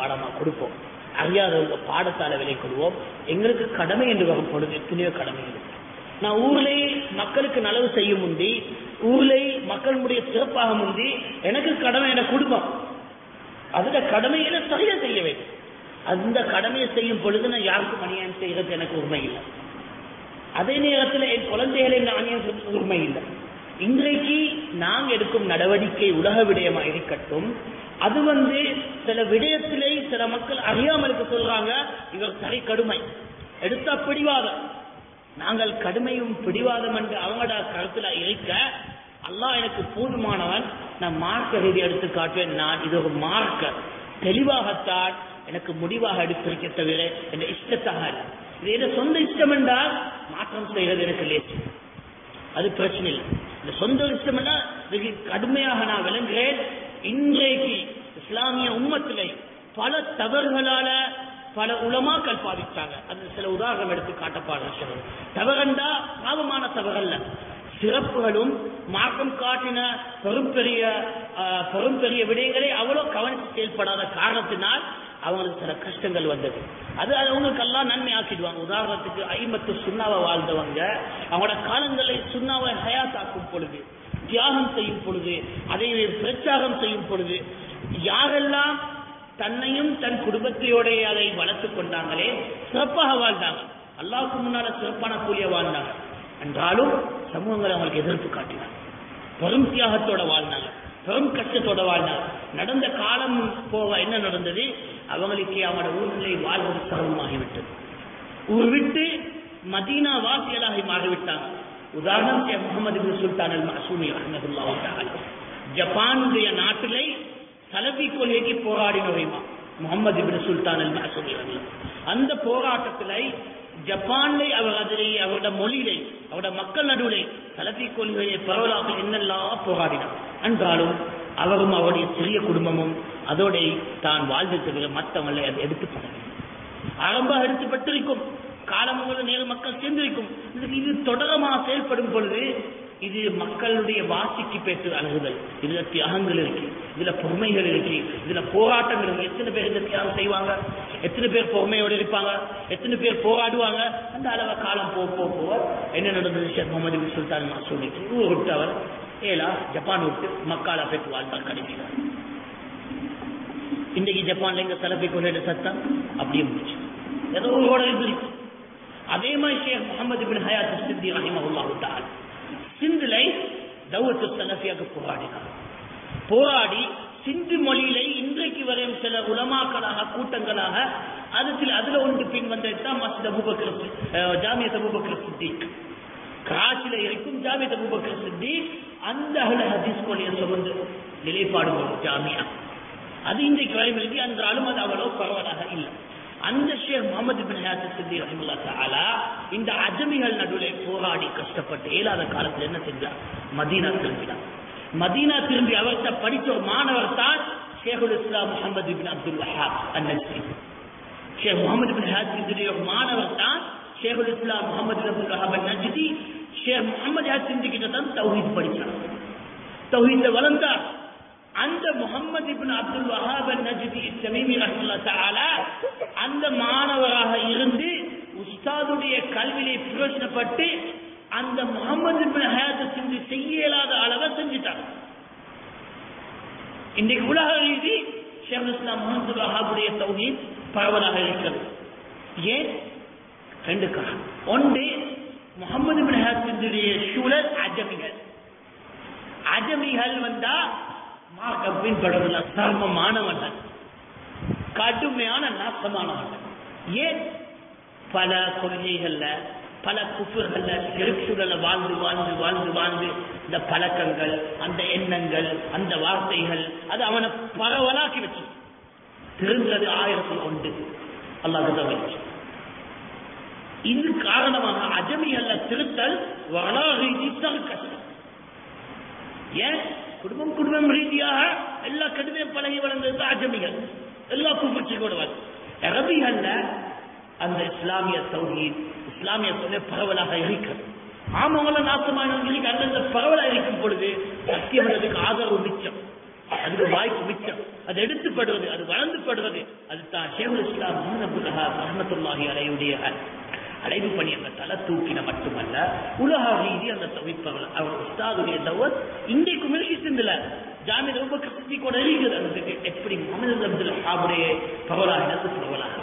பாடமா கொடுப்போம். அறியாதவங்க பாடத்தால விலை கொள்வோம் எங்களுக்கு கடமை என்று வரும் பொழுது எத்தனையோ கடமை இருக்கு. நான் ஊர்லே மக்களுக்கு நலவு செய்யும் முந்தி ஊர்லே மக்களுடைய சிறப்பாக முந்தி எனக்கு கடமை என குடும்பம் அதுல கடமையில சரியா செய்ய வேண்டும். அந்த கடமையை செய்யும் பொழுது நான் யாருக்கும் அநியாயம் செய்யறது எனக்கு உரிமை இல்லை. அதே நேரத்தில் என் குழந்தைகளை நான் அநியாயம் உரிமை இல்லை. இன்றைக்கு நாம் எடுக்கும் நடவடிக்கை உலக விடயமா இருக்கட்டும் அது வந்து சில விடயத்திலே சில மக்கள் அறியாமலுக்கு சொல்றாங்க இவர் சரி கடுமை. எடுத்தா பிடிவாதம். நாங்கள் கடுமையும் பிடிவாதம் என்று அவங்களோட கருத்துல இருக்க அல்லாஹ் எனக்கு போதுமானவன் நான் மார்க்க ரீதி எடுத்து காட்டுவேன். நான் இது ஒரு மார்க்க. தெளிவாகத்தான் எனக்கு முடிவாக எடுத்திருக்க தவிர என் இஷ்டத்தாக இது என் சொந்த இஷ்டம் என்றால் மாற்றம் செய்வது எனக்கு லேசு அது பிரச்சனை இல்லை. இந்த சொந்த இஷ்டம் என்றால் கடுமையாக நான் விளங்குகிறேன். இன்றைக்கு இஸ்லாமிய உம்மத்திலே பல தவறுகளால பல உளமாக்கள் பாதித்தாங்க. அது சில உதாரணம் எடுத்து காட்டப்பாடு தவறண்டா பாவமான தவறல்ல. சிறப்புகளும் மார்க்கம் காட்டின பெரும் பெரிய பெரும் பெரிய விடயங்களை அவ்வளவு கவனித்து செயல்படாத காரணத்தினால் அவங்களுக்கு சில கஷ்டங்கள் வந்தது. அது அவங்களுக்கு எல்லாம் நன்மை ஆக்கிடுவாங்க. உதாரணத்துக்கு ஐம்பத்து சுண்ணாவை வாழ்ந்தவங்க அவங்களோட காலங்களை சுண்ணாவை ஹயாத்தாக்கும் பொழுது தியாகம் செய்யும் பொழுது அதை பிரச்சாரம் செய்யும் பொழுது யாரெல்லாம் தன்னையும் தன் குடும்பத்தையோடைய அதை வளர்த்துக் கொண்டாங்களே சிறப்பாக வாழ்ந்தாங்க. அல்லாவுக்கு முன்னால சிறப்பான கூலிய வாழ்ந்தாங்க. என்றாலும் சமூகங்கள் அவங்களுக்கு எதிர்ப்பு காட்டினாங்க. பெரும் தியாகத்தோட வாழ்ந்தாங்க. பெரும் கஷ்டத்தோட வாழ்ந்தாங்க. நடந்த காலம் போக என்ன நடந்தது? அவங்களுக்கு அவங்களோட ஊர்களை வாழ்வது சிரமமாகிவிட்டது. ஊர் விட்டு மதீனா வாசியலாகி மாறிவிட்டாங்க. உதாரணம் முகமது சுல்தான் அல் மசூமி ரஹ்மத்துல்லாஹு ஜப்பானுடைய நாட்டிலே சலபி கொள்கைக்கு போராடினவைமா முகமது பின் சுல்தான் அல் மசூமி அந்த போராட்டத்தில் ஜப்பான்ல அவர் அதிலே அவரோட மொழியிலே அவரோட மக்கள் நடுவிலே சலபி கொள்கையை பரவலாக என்னெல்லாம் போராடினார். என்றாலும் அவரும் அவருடைய சிறிய குடும்பமும் அதோட தான் வாழ்ந்து தவிர மற்றவங்களை அதை எடுத்துப்படவில்லை ஆரம்ப எடுத்துப்பட்டிருக்கும் காலம் நேரம் மக்கள் சேர்ந்திருக்கும். இது தொடரமாக செயல்படும் பொழுது இது மக்களுடைய வாசிக்கு பெற்று அணுகுதல். இதுல தியாகங்கள் இருக்கு. இதுல பொறுமைகள் இருக்கு. இதுல போராட்டங்கள் இருக்கு. எத்தனை பேர் இந்த தியாகம் செய்வாங்க? எத்தனை பேர் பொறுமையோடு இருப்பாங்க? எத்தனை பேர் போராடுவாங்க? அந்த அளவு காலம் போக போக போக என்ன நடந்தது? ஷேக் முகமது பின் சுல்தான் மாசூமிக்கு ஊர் விட்டு அவர் ஏலா ஜப்பான் விட்டு மக்காலா பெற்று வாழ்ந்தார் கடைபிடிக்கிறார் இன்றைக்கு ஜப்பான்ல எங்க தலைப்பை கொள்ளையிட சத்தம் அப்படியே முடிச்சு. ஏதோ ஒரு இருந்துச்சு. அதே மாதிரி ஷேக் முகமது பின் ஹயாத் சித்தி ரஹிமஹுல்லாஹு தஆலா. சிந்துலை தௌத்து சலஃபியாக போராடினார். போராடி சிந்து மொழியிலே இன்றைக்கு வரையும் சில உலமாக்களாக கூட்டங்களாக அதுல அதுல ஒன்று பின் வந்ததுதான் மஸ்ஜித் அபூபக்கர் சி- அஹ், ஜாமியத் அபூபக்கர் சித்திக். காசில இருக்கும் ஜாமியத் அபூபக்கர் சித்திக் அந்த அஹ்ல ஹதீஸ் கொள்கையை சுமந்து நிலைப்பாடு ஜாமியா. அது இன்றைக்கு வரையும் இருக்கு என்றாலும் அது அவ்வளவு பரவலாக இல்லை. அந்த ஷேக் முகமது பின் சித்தி ரஹிமுல்லா இந்த அஜமிகள் நடுவில் போராடி கஷ்டப்பட்டு இயலாத காலத்தில் என்ன செஞ்சார்? மதீனா திரும்பினார். மதீனா திரும்பி அவர்கிட்ட படித்த ஒரு மாணவர் தான் ஷேகுல் இஸ்லாம் முகமது பின் அப்துல் வஹாப் அன்னசி. ஷேக் முகமது பின் ஒரு மாணவர் தான் ஷேகுல் இஸ்லாம் முகமது பின் அப்துல் வஹாப் அன்னசி. ஷேக் முகமது ஹாசிந்தி கிட்ட தான் தௌஹீத் படித்தார் தௌஹீத்ல வளர்ந்தார். அந்த முகமது இபின் அப்துல் வஹாப் நஜிதி தமீமி ரஹ்மத்துல்லாஹி தஆலா அந்த மாணவராக இருந்து உஸ்தாதுடைய கல்வியை பிரயோஜனப்பட்டு அந்த முகமது இபின் ஹயாத் செஞ்சு செய்ய இயலாத அளவை செஞ்சுட்டார். இன்றைக்கு உலக ரீதி ஷேக் இஸ்லாம் முகமது வஹாபுடைய தௌஹீத் பரவலாக இருக்கிறது. ஏன்? ரெண்டு காரணம். ஒன்று முகமது பின் ஹயாத் சிந்தியுடைய சூழல் அஜமிகள். அஜமிகள் வந்தா மார்க்கம் பின்படுறதுல சர்மமானவர்கள் கடுமையான நாசமானவர்கள் ஏன்? பல கொள்கைகள்ல பல குப்புகள்ல செருக்குகளை வாழ்ந்து வாழ்ந்து வாழ்ந்து வாழ்ந்து இந்த பழக்கங்கள் அந்த எண்ணங்கள் அந்த வார்த்தைகள் அது அவனை பரவலாக்கி வச்சு. திருந்தது ஆயிரத்தி ஒன்று. அல்லாஹ் இது காரணமாக அஜமிகள்ல திருத்தல் வரலாறு கஷ்டம். ஏன்? குடும்பம் குடும்பம் ரீதியாக எல்லா கடுமையும் பழகி வளர்ந்தது அஜமிகள். எல்லா குப்பச்சிக்கோட அரபிகள்ல அந்த இஸ்லாமிய சௌகி இஸ்லாமிய தொழில் பரவலாக இருக்கிறது. ஆமவங்கள நாசமானவங்களுக்கு அந்தந்த பரவலா இருக்கும் பொழுது சத்தியம் அதுக்கு ஆதரவு மிச்சம். அதுக்கு வாய்ப்பு மிச்சம். அது எடுத்துப்படுவது அது வளர்ந்துப்படுவது அது தான் ஷேகுல் இஸ்லாம் முகமது அப்துல் ரஹமத்துல்லாஹி அலையுடைய அழைப்பு பணி அந்த தலை தூக்கின மட்டுமல்ல உலக ரீதி அந்த தவிப்பவர் அவர் உஸ்தாதுடைய தவத் இன்றைக்கு முயற்சி ஜாமீன் ரொம்ப கிருத்தி கூட இருக்குது எப்படி முகமது அப்துல் பவலாக பரவலாக பரவலாக